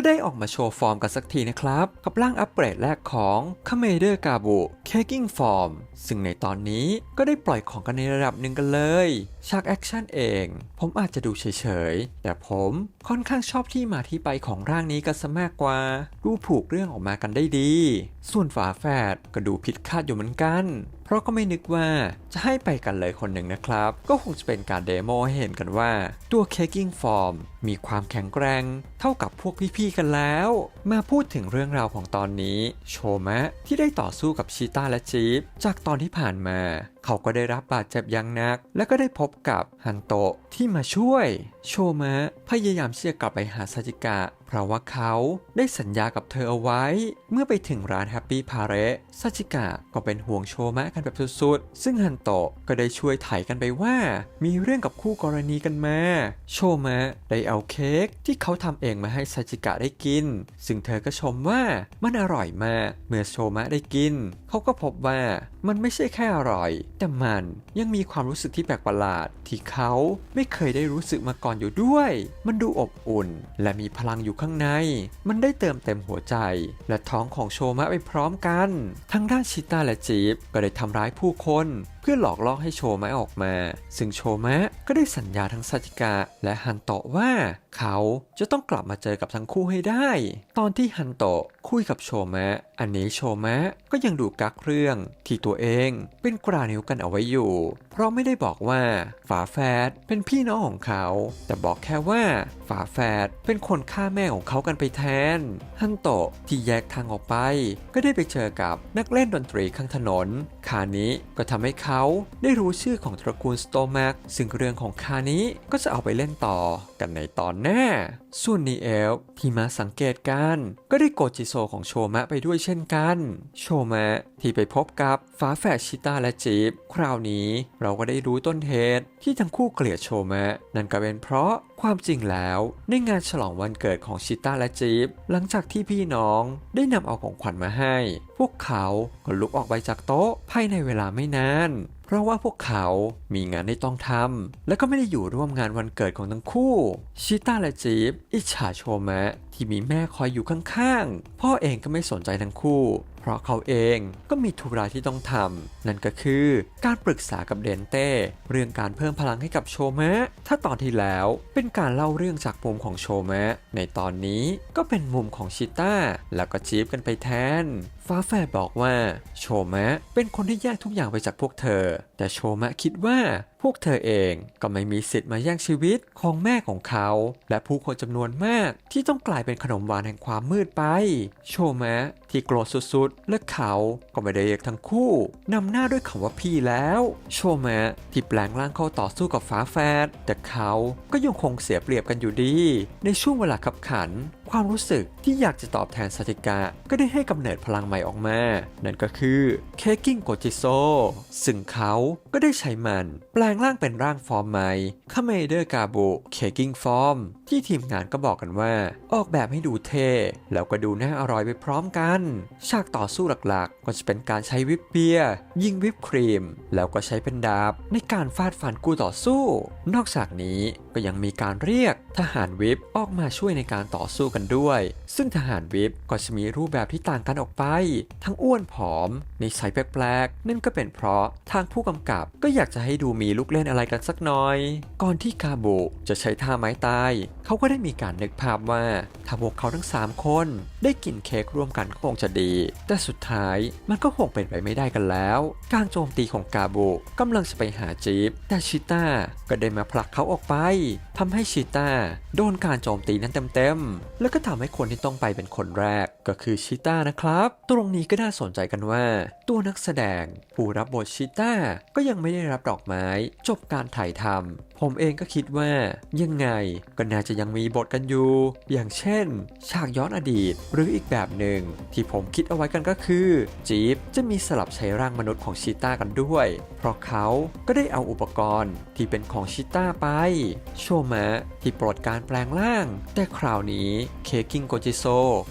ก็ได้ออกมาโชว์ฟอร์มกันสักทีนะครับ กับร่างอัปเกรดแรกของคาเมเดอร์กาบุ เคกิ้งฟอร์มซึ่งในตอนนี้ก็ได้ปล่อยของกันในระดับหนึ่งกันเลยฉากแอคชั่นเอง ผมอาจจะดูเฉยๆ แต่ผมค่อนข้างชอบที่มาที่ไปของร่างนี้กันซะมากกว่า ดูผูกเรื่องออกมากันได้ดี ส่วนฝาแฝดก็ดูผิดคาดอยู่เหมือนกัน เพราะก็ไม่นึกว่าจะให้ไปกันเลยคนหนึ่งนะครับ ก็คงจะเป็นการเดโมให้เห็นกันว่า ตัว Caking Form มีความแข็งแกร่งเท่ากับพวกพี่ๆกันแล้ว มาพูดถึงเรื่องราวของตอนนี้ โชมะที่ได้ต่อสู้กับชีต้าและจีฟจากตอนที่ผ่านมา เขาก็ได้รับบาดเจ็บอย่างหนัก และก็ได้พบกับฮันโตะที่มาช่วย โชมะพยายามที่จะกลับไปหาซาจิกะ เพราะว่าเขาได้สัญญากับเธอเอาไว้ เมื่อไปถึงร้านแฮปปี้พาเรสซาจิกะก็เป็นห่วงโชมะกันแบบสุดๆ ซึ่งฮันโตะก็ได้ช่วยไถ่กันไปว่า มีเรื่องกับคู่กรณีกันมา โชมะได้เอาเค้กที่เขาทำเองมาให้ซาจิกะได้กิน ซึ่งเธอก็ชมว่ามันอร่อยมาก เมื่อโชมะได้กิน เขาก็พบว่ามันไม่ใช่แค่อร่อยแต่มันยังมีความรู้สึกที่แปลกประหลาด ที่เขาไม่เคยได้รู้สึกมาก่อนอยู่ด้วย มันดูอบอุ่น และมีพลังอยู่ข้างใน มันได้เติมเต็มหัวใจ และท้องของโชมะไปพร้อมกัน ทั้งด้านชิต้าและจีบก็ได้ทำร้ายผู้คนเพื่อหลอกล่อให้โชมะออกมา ซึ่งโชมะก็ได้สัญญาทั้งซาจิกะและฮันโตะว่า เขาจะต้องกลับมาเจอกับทั้งคู่ให้ได้ ตอนที่ฮันโตะคุยกับโชมะ อันนี้โชมะก็ยังดูกักเรื่องที่ตัวเองเป็นกรานิ้วกันเอาไว้อยู่ เพราะไม่ได้บอกว่าฝาแฝดเป็นพี่น้องของเขา แต่บอกแค่ว่าฝาแฝดเป็นคนฆ่าแม่ของเขากันไปแทน ฮันโตะที่แยกทางออกไป ก็ได้ไปเจอกับนักเล่นดนตรีข้างถนน คานี้ก็ทำให้เขาได้รู้ชื่อของตระกูลสโตแมกซึ่งเรื่องของคานี้ก็จะเอาไปเล่นต่อกันในตอนหน้า ส่วนนีเอลที่มาสังเกตการก็ได้โกจิโซของโชมะไปด้วยเช่นกัน โชมะที่ไปพบกับฝาแฝดชิต้าและจีบคราวนี้เราก็ได้รู้ต้นเหตุที่ทั้งคู่เกลียดโชมะ นั่นก็เป็นเพราะ ความจริงแล้วในงานฉลองวันเกิดของชิต้าและจีบหลังจากที่พี่น้องได้นำเอาของขวัญมาให้ พวกเขาก็ลุกออกไปจากโต๊ะภายในเวลาไม่นาน เพราะว่าพวกเขามีงานที่ต้องทำและก็ไม่ได้อยู่ร่วมงานวันเกิดของทั้งคู่ ชิต้าและจีบอิจฉาโชมะ ที่มีแม่คอยอยู่ข้างๆ พ่อเองก็ไม่สนใจทั้งคู่ เพราะเขาเองก็มีธุระที่ต้องทำ นั่นก็คือการปรึกษากับเดนเต้เรื่องการเพิ่มพลังให้กับโชมะ ถ้าตอนที่แล้วเป็นการเล่าเรื่องจากมุมของโชมะ ในตอนนี้ก็เป็นมุมของชิต้าแล้วก็จีบกันไปแทน ฟ้าแฝดบอกว่าโชมะเป็นคนที่แยกทุกอย่างไปจากพวกเธอ แต่โชมะคิดว่าพวกเธอเองก็ไม่มีสิทธิ์มาแย่งชีวิตของแม่ของเขา และผู้คนจำนวนมากที่ต้องกลายเป็นขนมหวานแห่งความมืดไป โชมะที่โกรธสุดๆ และเขาก็ไม่ได้เรียกทั้งคู่นำหน้าด้วยคำว่าพี่แล้วโชมะที่แปลงร่างเข้าต่อสู้กับฟ้าแฝดแต่เขาก็ยังคงเสียเปรียบกันอยู่ดี ในช่วงเวลาขับขัน ความรู้สึกที่อยากจะตอบแทนสติกะก็ได้ให้กำเนิดพลังใหม่ออกมา นั่นก็คือเคกิ้งโกจิโซซึ่งเขาก็ได้ใช้มัน แปลงร่างเป็นร่างฟอร์มใหม่คาเมเดอร์กาบุเคกิ้งฟอร์มที่ทีมงานก็บอกกันว่า ออกแบบให้ดูเท่แล้วก็ดูน่าอร่อยไปพร้อมกันฉากต่อสู้หลักๆ ก็จะเป็นการใช้วิปเปียยิงวิปครีม แล้วก็ใช้เป็นดาบในการฟาดฟันกู้ต่อสู้ นอกจากนี้ ก็ยังมีการเรียกทหารวิปออกมาช่วยในการต่อสู้กันด้วย ซึ่งทหารวิปก็จะมีรูปแบบที่ต่างกันออกไป ทั้งอ้วนผอมนิสัยแปลกๆนั่นก็เป็นเพราะทางผู้กำกับก็อยากจะให้ดูมีลูกเล่นอะไรกันสักหน่อย ก่อนที่คาบุจะใช้ท่าไม้ตาย เขาก็ได้มีการนึกภาพว่าถ้าพวกเขาทั้ง 3 คน ได้กินเค้กร่วมกันก็คงจะดี แต่สุดท้ายมันก็คงเป็นไปไม่ได้กันแล้ว การโจมตีของกาบุกำลังจะไปหาจีบแต่ชิต้าก็ได้มาผลักเขาออกไป이 ทำให้ชิต้าโดนการโจมตีนั้นเต็มๆ แล้วก็ทำให้คนที่ต้องไปเป็นคนแรกก็คือชิต้านะครับ ตรงนี้ก็น่าสนใจกันว่า ตัวนักแสดงผู้รับบทชิต้าก็ยังไม่ได้รับดอกไม้ จบการถ่ายทำผมเองก็คิดว่ายังไงก็น่าจะยังมีบทกันอยู่ อย่างเช่น ฉากย้อนอดีต หรืออีกแบบหนึ่งที่ผมคิดเอาไว้กันก็คือจีฟจะมีสลับใช้ร่างมนุษย์ของชิต้ากันด้วย เพราะเขาก็ได้เอาอุปกรณ์ที่เป็นของชิต้าไปชมะที่โปรดการแปลงร่าง แต่คราวนี้เคคิงโกจิโซ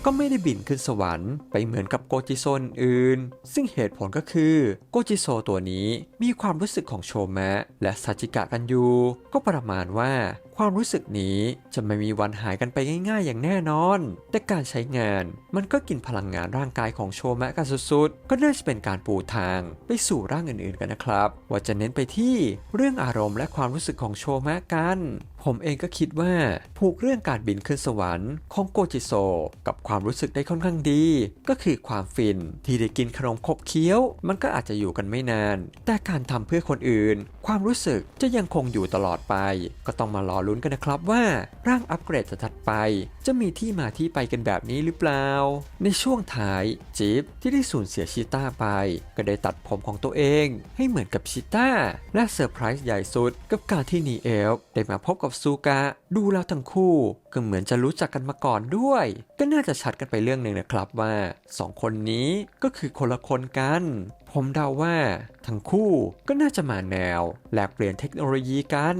ก็ไม่ได้บินขึ้นสวรรค์ไปเหมือนกับโกจิโซนอื่น ซึ่งเหตุผลก็คือโกจิโซตัวนี้มีความรู้สึกของโชมะและซาจิกะกันอยู่ก็ประมาณว่าความรู้สึกนี้จะไม่มีวันหายกันไปง่าย ๆ อย่างแน่นอน แต่การใช้งานมันก็กินพลังงานร่างกายของโชแมะกันสุดๆ ก็น่าจะเป็นการปูทางไปสู่ร่างอื่นๆกันนะครับ ว่าจะเน้นไปที่เรื่องอารมณ์และความรู้สึกของโชแมะกันผผมเองก็คิดว่าผูกเรื่องการบินขึ้นสวรรค์ของโกจิโซ กับความรู้สึกได้ค่อนข้างดี ก็คือความฟินที่ได้กินขนมคบเคี้ยว มันก็อาจจะอยู่กันไม่นาน แต่การทำเพื่อคนอื่น ความรู้สึกจะยังคงอยู่ตลอดไป ก็ต้องมารอลุ้นกันนะครับว่าร่างอัปเกรดจะถัดไป จะมีที่มาที่ไปกันแบบนี้หรือเปล่า ในช่วงท้ายจิ๊บที่ได้สูญเสียชิต้าไป ก็ได้ตัดผมของตัวเอง ให้เหมือนกับชิต้าและเซอร์ไพรส์ใหญ่สุด กับการที่นีเอลได้มาพบกับซูกะดูแล้วทั้งคู่ก็เหมือนจะรู้จักกันมาก่อนด้วย ก็น่าจะชัดกันไปเรื่องหนึ่งนะครับว่าสองคนนี้ก็คือคนละคนกัน ผมเดาว่าทั้งคู่ก็น่าจะมาแนวแลกเปลี่ยนเทคโนโลยีกัน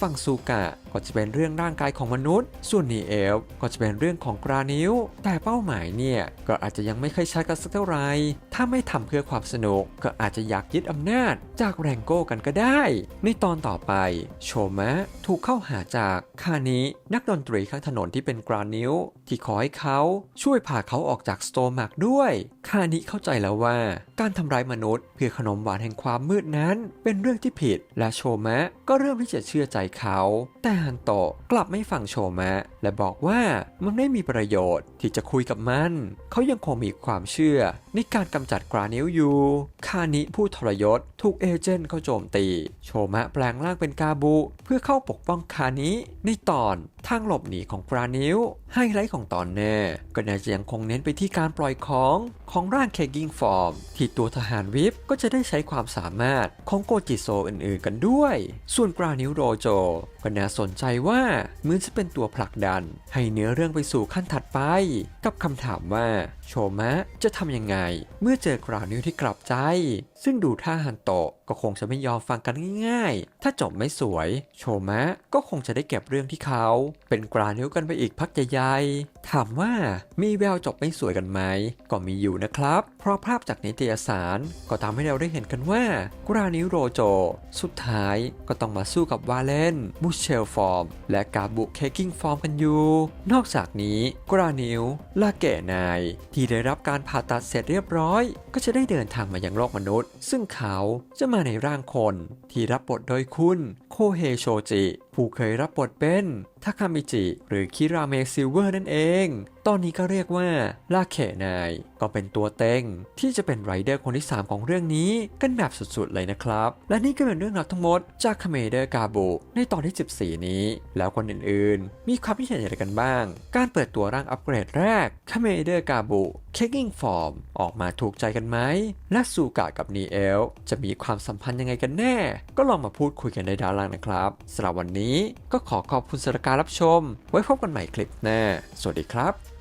ฝั่งซูกะก็จะเป็นเรื่องร่างกายของมนุษย์ ส่วนนีเอลฟ์ก็จะเป็นเรื่องของกรานิ้ว แต่เป้าหมายเนี่ยก็อาจจะยังไม่ค่อยชัดกันสักเท่าไหร่ ถ้าไม่ทำเพื่อความสนุกก็อาจจะอยากยึดอำนาจ จากแรงโก้กันก็ได้ ในตอนต่อไป โชมะถูกเข้าหาจากคานินักดนตรีข้างถนนที่เป็นกรานิ้ว ที่ขอให้เขาช่วยพาเขาออกจากสโตมักด้วย คานิเข้าใจแล้วว่า การทำร้ายมนุษย์ เพื่อขนมหวานแห่งความมืดนั้น เป็นเรื่องที่ผิด และโชมะก็เริ่มที่จะเชื่อใจเขา แต่ฮันโตะกลับไม่ฟังโชมะ และบอกว่ามันไม่มีประโยชน์ที่จะคุยกับมัน เขายังคงมีความเชื่อในการกำจัดกรานิ้วอยู่คานิผู้ทรยศถูกเอเจนต์เขาโจมตี โชมะแปลงร่างเป็นกาบุ เพื่อเข้าปกป้องคานิในตอนทางหลบหนีของกรานิ้ว ไฮไลท์ของตอนแน่ก็น่าจะยังคงเน้นไปที่การปล่อยของของร่างเคกิ้งฟอร์ม ที่ตัวทหารวิปก็จะได้ใช้ความสามารถของโกจิโซอื่นๆกันด้วย ส่วนกรานิวโรโจก็น่าสนใจว่าเหมือนจะเป็นตัวผลักดัน ให้เนื้อเรื่องไปสู่ขั้นถัดไป กับคำถามว่า โชมะจะทำยังไง เมื่อเจอกรานิ้วที่กลับใจ ซึ่งดูท่าฮันโตะก็คงจะไม่ยอมฟังกันง่ายๆ ถ้าจบไม่สวย โชมะก็คงจะได้เก็บเรื่องที่เขา เป็นกรานิ้วกันไปอีกพักใหญ่ๆถามว่ามีแววจบไม่สวยกันไหม ก็มีอยู่นะครับ เพราะภาพจากนิตยสารก็ทำให้เราได้เห็นกันว่า กรานิ้วโรโจ สุดท้ายก็ต้องมาสู้กับวาเลนมูเชลฟอร์มและกาบุเคกิ้งฟอร์มกันอยู่ นอกจากนี้กรานิวลาเกะนาย ที่ได้รับการผ่าตัดเสร็จเรียบร้อย ก็จะได้เดินทางมายังโลกมนุษย์ ซึ่งเขาจะมาในร่างคนที่รับบทโดยคุณโคเฮโชจิ ผู้เคยรับบทเป็นทาคามิจิ หรือคิราเมะซิลเวอร์นั่นเอง ตอนนี้ก็เรียกว่าลาเขนาย ก็เป็นตัวเต็ง ที่จะเป็นไรเดอร์คนที่ 3 ของเรื่องนี้ กันแบบสุดๆเลยนะครับ และนี่ก็เป็นเรื่องราวทั้งหมดจากคาเมเดอร์กาบุในตอนที่ 14 นี้ แล้วคนอื่นๆ มีความคิดเห็นอย่างไรกันบ้าง การเปิดตัวร่างอัปเกรดแรกคาเมเดอร์กาบุเคกิ้งฟอร์มออกมาถูกใจกันไหม และซูกะกับนีเอลจะมีความสัมพันธ์ยังไงกันแน่ ก็ลองมาพูดคุยกันในด้านล่างนะครับสำหรับวันนี้ก็ขอขอบคุณสำหรับการรับชม ไว้พบกันใหม่คลิปหน้า สวัสดีครับ